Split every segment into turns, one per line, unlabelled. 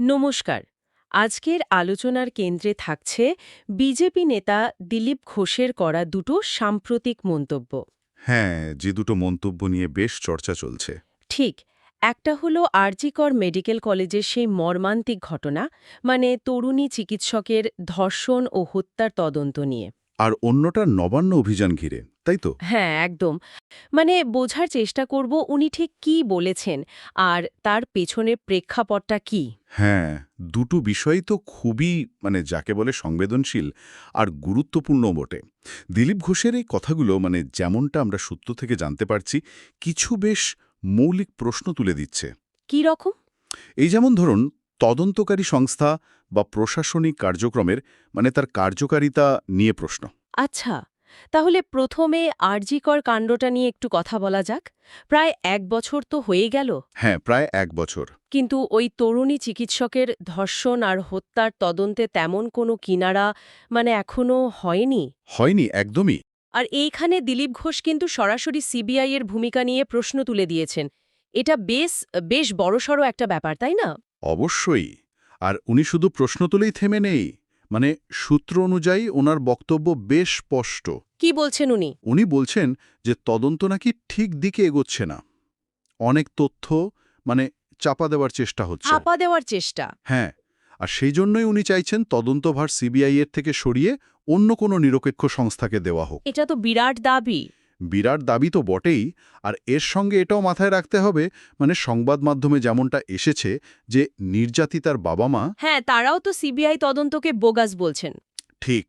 নমস্কার। আজকের আলোচনার কেন্দ্রে থাকছে বিজেপি নেতা দিলীপ ঘোষের করা দুটো সাম্প্রতিক মন্তব্য।
হ্যাঁ যে দুটো মন্তব্য নিয়ে বেশ চর্চা চলছে।
ঠিক একটা হলো আরজিকর মেডিকেল কলেজের সেই মর্মান্তিক ঘটনা মানে তরুণী চিকিৎসকের ধর্ষণ ও হত্যার তদন্ত নিয়ে।
আর অন্যটা নবান্ন অভিযান ঘিরে তাই তো?
হ্যাঁ একদম। মানে বোঝার চেষ্টা করব উনি ঠিক কি বলেছেন আর তার পেছনের প্রেক্ষাপটটা কি।
হ্যাঁ দুটো বিষয়ই তো খুবই মানে যাকে বলে সংবেদনশীল আর গুরুত্বপূর্ণ বটে। দিলীপ ঘোষের এই কথাগুলো মানে যেমনটা আমরা সূত্র থেকে জানতে পারছি কিছু বেশ মৌলিক প্রশ্ন তুলে দিচ্ছে।
কি রকম?
এই যেমন ধরুন তদন্তকারী সংস্থা বা প্রশাসনিক কার্যক্রমের মানে তার কার্যকারিতা নিয়ে প্রশ্ন।
আচ্ছা তাহলে প্রথমে আরজিকর কাণ্ডটা নিয়ে একটু কথা বলা যাক। প্রায় এক বছর তো হয়ে গেল।
হ্যাঁ প্রায় এক বছর।
কিন্তু ওই তরুণী চিকিৎসকের ধর্ষণ আর হত্যার তদন্তে তেমন কোনো কিনারা মানে এখনও হয়নি?
হয়নি একদমই।
আর এইখানে দিলীপ ঘোষ কিন্তু সরাসরি সিবিআই এর ভূমিকা নিয়ে প্রশ্ন তুলে দিয়েছেন। এটা বেশ বেশ বড়সড় একটা ব্যাপার তাই না?
অবশ্যই। আর উনি শুধু প্রশ্ন তুলেই থেমে নেই। মানে সূত্র অনুযায়ী ওনার বক্তব্য বেশ স্পষ্ট।
কি বলছেন উনি?
উনি বলছেন যে তদন্ত নাকি ঠিক দিকে এগোচ্ছে না। অনেক তথ্য মানে চাপা দেওয়ার চেষ্টা হচ্ছে।
আপা দেওয়ার চেষ্টা।
হ্যাঁ আর সেই জন্যই উনি চাইছেন তদন্তভার সিবিআই এর থেকে সরিয়ে অন্য কোনো নিরপেক্ষ সংস্থাকে দেওয়া হোক।
এটা তো বিরাট দাবি।
বিরাট দাবি তো বটেই আর এর সঙ্গে এটাও মাথায় রাখতে হবে মানে সংবাদ মাধ্যমে যেমনটা এসেছে যে নির্যাতিতার বাবা মা
হ্যাঁ তারাও তো সিবিআই তদন্তকে বোগাস বলছেন।
ঠিক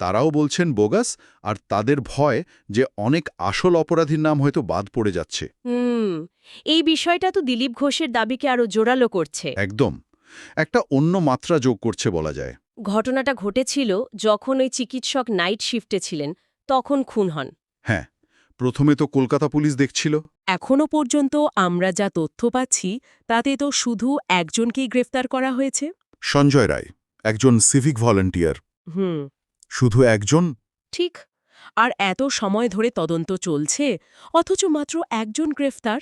তারাও বলছেন বোগাস আর তাদের ভয় যে অনেক আসল অপরাধীর নাম হয়তো বাদ পড়ে যাচ্ছে।
হুম এই বিষয়টা তো দিলীপ ঘোষের দাবিকে আরও জোরালো করছে।
একদম একটা অন্য মাত্রা যোগ করছে বলা যায়।
ঘটনাটা ঘটেছিল যখন ওই চিকিৎসক নাইট শিফটে ছিলেন তখন খুন হন।
প্রথমে তো কলকাতা পুলিশ দেখছিল।
এখনও পর্যন্ত আমরা যা তথ্য পাচ্ছি তাতে তো শুধু একজনকেই গ্রেফতার করা হয়েছে।
সঞ্জয় রায় একজন সিভিক ভলেন্টিয়ার।
হুম।
শুধু একজন?
ঠিক। আর এত সময় ধরে তদন্ত চলছে অথচ মাত্র একজন গ্রেফতার?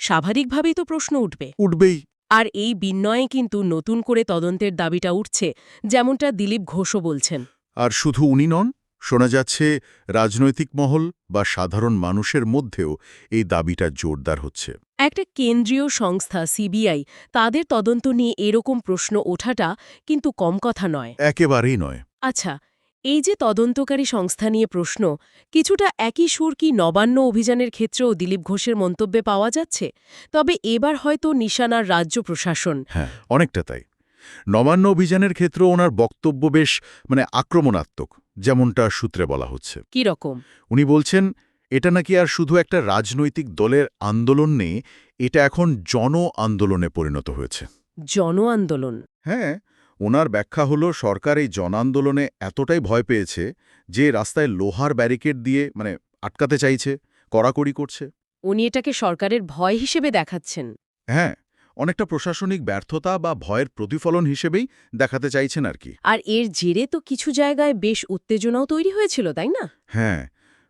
স্বাভাবিকভাবেই তো প্রশ্ন উঠবে।
উঠবেই।
আর এই বিন্যয়ে কিন্তু নতুন করে তদন্তের দাবিটা উঠছে যেমনটা দিলীপ ঘোষও বলছেন।
আর শুধু উনি নন শোনা যাচ্ছে রাজনৈতিক মহল বা সাধারণ মানুষের মধ্যেও এই দাবিটা জোরদার হচ্ছে।
একটা কেন্দ্রীয় সংস্থা সিবিআই তাদের তদন্ত নিয়ে এরকম প্রশ্ন ওঠাটা কিন্তু কম কথা নয়।
একেবারেই নয়।
আচ্ছা এই যে তদন্তকারী সংস্থা নিয়ে প্রশ্ন কিছুটা একই সুর কি নবান্ন অভিযানের ক্ষেত্রেও দিলীপ ঘোষের মন্তব্যে পাওয়া যাচ্ছে? তবে এবার হয়তো নিশানার রাজ্য প্রশাসন।
হ্যাঁ অনেকটা তাই। নবান্ন অভিযানের ক্ষেত্রে ওনার বক্তব্য বেশ মানে আক্রমণাত্মক। যেমনটা সূত্রে বলা হচ্ছে।
কি রকম?
উনি বলছেন এটা নাকি আর শুধু একটা রাজনৈতিক দলের আন্দোলন নেই এটা এখন জন আন্দোলনে পরিণত হয়েছে।
জন আন্দোলন
হ্যাঁ ওনার ব্যাখ্যা হলো সরকার এই জন আন্দোলনে এতটাই ভয় পেয়েছে যে রাস্তায় লোহার ব্যারিকেড দিয়ে মানে আটকাতে চাইছে কড়াকড়ি করছে।
উনি এটাকে সরকারের ভয় হিসেবে দেখাচ্ছেন।
হ্যাঁ অনেকটা প্রশাসনিক ব্যর্থতা বা ভয়ের প্রতিফলন হিসেবেই দেখাতে চাইছেন আর কি।
আর এর জেরে তো কিছু জায়গায় বেশ উত্তেজনাও তৈরি হয়েছিল তাই না?
হ্যাঁ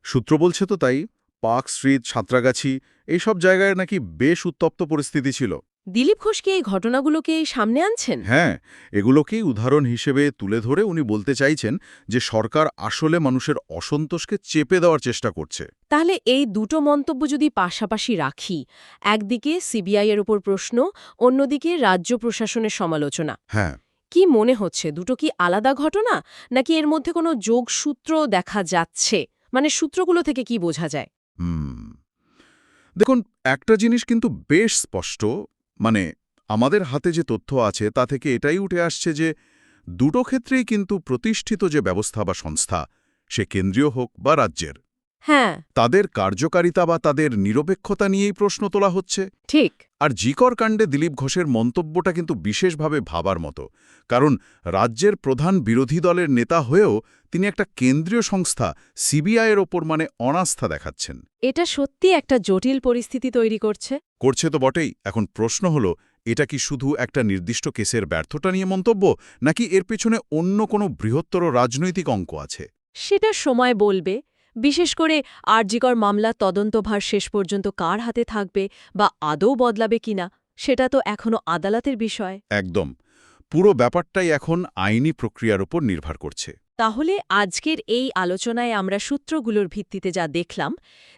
সূত্র বলছে তো তাই পার্ক স্ট্রিট সাঁতরাগাছি এইসব জায়গায় নাকি বেশ উত্তপ্ত পরিস্থিতি ছিল।
দিলীপ ঘোষ কি এই ঘটনাগুলোকে সামনে আনছেন?
হ্যাঁ এগুলোকেই উদাহরণ হিসেবে তুলে ধরে উনি বলতে চাইছেন যে সরকার আসলে মানুষের অসন্তোষকে চেপে দেওয়ার চেষ্টা করছে।
তাহলে এই দুটো মন্তব্য যদি পাশাপাশি রাখি একদিকে সিবিআই এর উপর প্রশ্ন অন্যদিকে রাজ্য প্রশাসনের সমালোচনা।
হ্যাঁ।
কি মনে হচ্ছে দুটো কি আলাদা ঘটনা? নাকি এর মধ্যে কোনো যোগসূত্র দেখা যাচ্ছে? মানে সূত্রগুলো থেকে কি বোঝা যায়?
হুম। দেখুন একটা জিনিস কিন্তু বেশ স্পষ্ট মানে আমাদের হাতে যে তথ্য আছে তা থেকে এটাই উঠে আসছে যে দুটো ক্ষেত্রেই কিন্তু প্রতিষ্ঠিত যে ব্যবস্থা বা সংস্থা সে কেন্দ্রীয় হোক বা রাজ্যের
হ্যাঁ।
তাদের কার্যকারিতা বা তাদের নিরপেক্ষতা নিয়েই প্রশ্ন তোলা হচ্ছে।
ঠিক।
আর জিকর কাণ্ডে দিলীপ ঘোষের মন্তব্যটা কিন্তু বিশেষভাবে ভাবার মতো কারণ রাজ্যের প্রধান বিরোধী দলের নেতা হয়েও তিনি একটা কেন্দ্রীয় সংস্থা সিবিআইয়ের ওপর মানে অনাস্থা দেখাচ্ছেন।
এটা সত্যি একটা জটিল পরিস্থিতি তৈরি করছে।
করছে তো বটেই। এখন প্রশ্ন হলো এটা কি শুধু একটা নির্দিষ্ট কেসের ব্যর্থতা নিয়ে মন্তব্য নাকি এর পেছনে অন্য কোনো বৃহত্তর রাজনৈতিক অঙ্ক আছে?
সেটা সময় বলবে। বিশেষ করে আরজিকর মামলা তদন্তভার শেষ পর্যন্ত কার হাতে থাকবে বা আদৌ বদলাবে কিনা সেটা তো এখনও আদালতের বিষয়।
একদম। পুরো ব্যাপারটাই এখন আইনি প্রক্রিয়ার উপর নির্ভর করছে।
তাহলে আজকের এই আলোচনায় আমরা সূত্রগুলোর ভিত্তিতে যা দেখলাম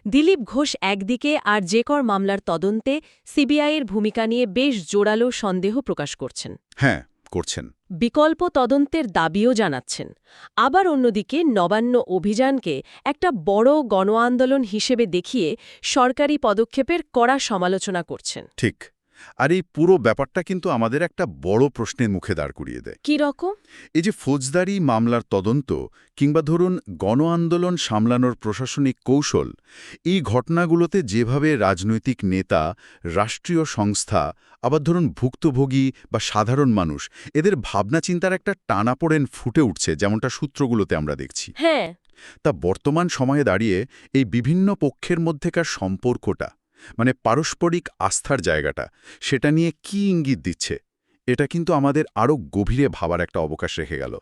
দিলীপ ঘোষ একদিকে আর জেকর মামলার তদন্তে সিবিআইয়ের ভূমিকা নিয়ে বেশ জোরালো সন্দেহ প্রকাশ করছেন।
হ্যাঁ করছেন।
বিকল্প তদন্তের দাবিও জানাচ্ছেন। আবার অন্যদিকে নবান্ন অভিযানকে একটা বড় গণ আন্দোলন হিসেবে দেখিয়ে সরকারি পদক্ষেপের কড়া সমালোচনা করছেন।
ঠিক। আর এই পুরো ব্যাপারটা কিন্তু আমাদের একটা বড় প্রশ্নের মুখে দাঁড় করিয়ে দেয়।
কি রকম?
এই যে ফৌজদারি মামলার তদন্ত কিংবা ধরুন গণ আন্দোলন সামলানোর প্রশাসনিক কৌশল এই ঘটনাগুলোতে যেভাবে রাজনৈতিক নেতা রাষ্ট্রীয় সংস্থা আবার ধরুন ভুক্তভোগী বা সাধারণ মানুষ এদের ভাবনা চিন্তার একটা টানাপোড়েন ফুটে উঠছে যেমনটা সূত্রগুলোতে আমরা দেখছি।
হ্যাঁ।
তা বর্তমান সময়ে দাঁড়িয়ে এই বিভিন্ন পক্ষের মধ্যেকার সম্পর্কটা মানে পারস্পরিক আস্থার জায়গাটা, সেটা নিয়ে কি ইঙ্গিত দিচ্ছে? এটা কিন্তু আমাদের আরও গভীরে ভাবার একটা অবকাশ রেখে গেল।